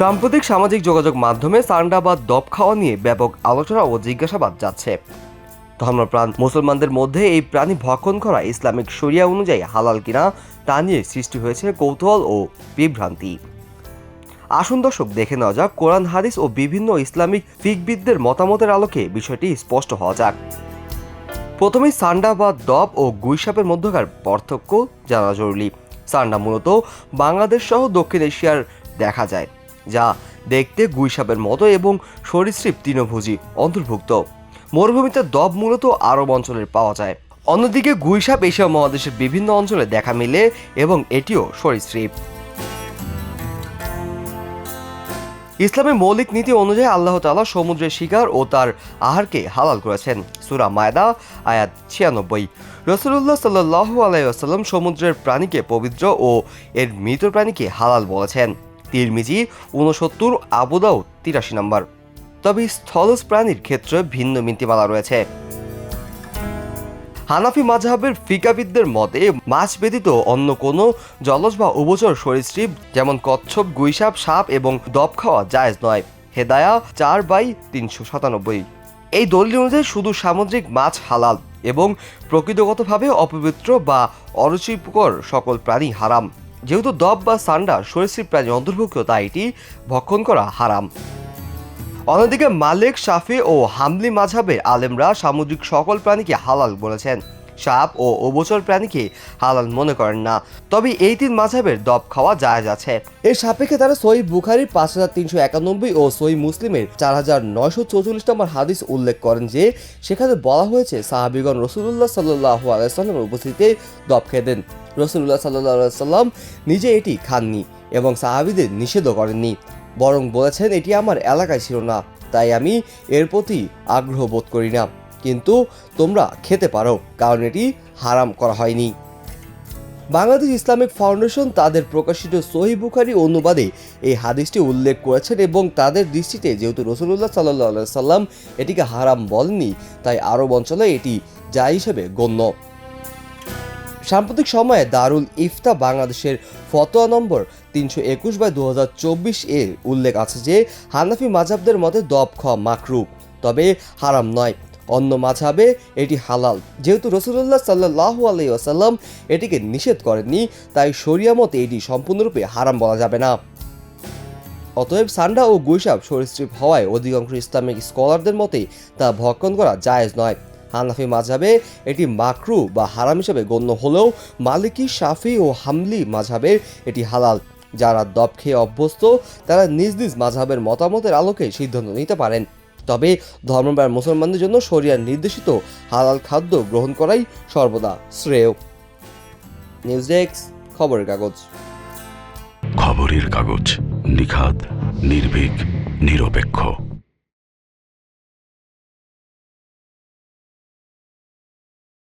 সাম্প্রতিক সামাজিক যোগাযোগ মাধ্যমে সান্ডা বা দপ খাওয়া নিয়ে ব্যাপক আলোচনা ও জিজ্ঞাসাবাদ যাচ্ছে। ধর্মপ্রাণ মুসলমানদের মধ্যে এই প্রাণী ভক্ষণ করা ইসলামিক শরিয়া অনুযায়ী হালাল কিনা তা নিয়ে সৃষ্টি হয়েছে কৌতূহল ও বিভ্রান্তি। আসুন দর্শক, দেখে নেওয়া যাক কোরআন, হাদিস ও বিভিন্ন ইসলামিক ফিকবিদদের মতামতের আলোকে বিষয়টি স্পষ্ট হওয়া যাক। প্রথমেই সান্ডা বা দপ ও গুইসাপের মধ্যকার পার্থক্য জানা জরুরি। সান্ডা মূলত বাংলাদেশ সহ দক্ষিণ এশিয়ার দেখা যায়। যা দেখতে গুইসাপের মতো এবং সরীসৃপ তৃণভোজী অন্তর্ভুক্ত। মরুভূমিতে দব মূলত আরব অঞ্চলের পাওয়া যায়। অন্যদিকে গুইসাপ এশিয়া মহাদেশের বিভিন্ন অঞ্চলে দেখা মিলে এবং এটিও সরীসৃপ। ইসলামের মৌলিক নীতি অনুযায়ী আল্লাহ তাআলা সমুদ্রের শিকার ও তার আহারকে হালাল করেছেন। সুরা মায়দা, আয়াত ছিয়ানব্বই। রসুল্লাহ সাল্লাহ আলাইসাল্লাম সমুদ্রের প্রাণীকে পবিত্র ও এর মৃত প্রাণীকে হালাল বলেছেন। তিরমিজি উনসত্তর আবুদাও তিরাশি নম্বর। তবে স্থলজ প্রাণীর ক্ষেত্রে ভিন্ন নীতিমালা রয়েছে। হানাফি মাঝহাবের ফিকাবিদদের মতে, মাছ ব্যতীত অন্য কোনো জলজ বা উভচর সরীসৃপ, যেমন কচ্ছপ, গুইসাপ, সাপ এবং দপ খাওয়া জায়েজ নয়। হেদায়া চার বাই তিনশো সাতানব্বই। এই দলিল অনুযায়ী শুধু সামুদ্রিক মাছ হালাল এবং প্রকৃতগতভাবে অপবিত্র বা অরুচিকর সকল প্রাণী হারাম। যেহেতু দব বা সান্ডা সরীসৃপ প্রাণী অন্তর্ভুক্ত, তাই এটি ভক্ষণ করা হারাম। অন্যদিকে মালিক, শাফি ও হামলি মাঝাবের আলেমরা সামুদ্রিক সকল প্রাণীকে হালাল বলেছেন। সাপ ও অবচর প্রাণীকে হালাল মনে করেন না। তবে এই তিন মাঝাবের দব খাওয়া জায়েজ আছে। এর সাপেক্ষে তারা সই বুখারির পাঁচ হাজার তিনশো একানব্বই ও সই মুসলিমের চার হাজার নয়শো চৌচল্লিশ নম্বর হাদিস উল্লেখ করেন যে, সেখানে বলা হয়েছে সাহাবিগণ রসুল্লাহ সাল্লাহ আলাইসাল্লামের উপস্থিতিতে দব খেতেন রসুল্লাহ সাল্লাহ সাল্লাম নিজে এটি খাননি এবং সাহাবিদের নিষেধও করেননি। বরং বলেছেন, এটি আমার এলাকায় ছিল না, তাই আমি এর প্রতি আগ্রহ বোধ করি না। কিন্তু তোমরা খেতে পারো, কারণ এটি হারাম করা হয়নি। বাংলাদেশ ইসলামিক ফাউন্ডেশন তাদের প্রকাশিত সহি বুখারি অনুবাদে এই হাদিসটি উল্লেখ করেছেন এবং তাদের দৃষ্টিতে যেহেতু রসুল্লাহ সাল্লাহ সাল্লাম এটিকে হারাম বলেননি, তাই আরব অঞ্চলে এটি যা হিসেবে গণ্য। সাম্প্রতিক সময়ে দারুল ইফতা বাংলাদেশের ফতোয়া নম্বর তিনশো একুশ বাই দু হাজার চব্বিশ এ উল্লেখ আছে যে হানাফি মাঝাবদের মতে দব খাওয়া মাকরু তবে হারাম নয়। অন্য মাঝাবে এটি হালাল। যেহেতু রসুল্লাহ সাল্লাহ আলাই আসাল্লাম এটিকে নিষেধ করেননি, তাই শরিয়া মতে এটি সম্পূর্ণরূপে হারাম বলা যাবে না। অতএব সান্ডা ও গুইসাপ সরীসৃপ হওয়ায় অধিকাংশ ইসলামিক স্কলারদের মতে তা ভক্ষণ করা জায়েজ নয়। হানাফি মাঝাবে এটি মাকরু বা হারাম হিসেবে গণ্য হলেও মালিকি, শাফি ও হামলি মাঝাবের এটি হালাল। যারা দপ খেয়ে অভ্যস্ত, তারা নিজ নিজ মাঝাবের মতামতের আলোকে সিদ্ধান্ত নিতে পারেন। তবে ধর্মপ্রাণ মুসলমানদের জন্য শরিয়ার নির্দেশিত হালাল খাদ্য গ্রহণ করাই সর্বদা শ্রেয়। নিউজ ডেস্ক খবরের কাগজ। খবরের কাগজ নিখাদ, নির্ভীক, নিরপেক্ষ।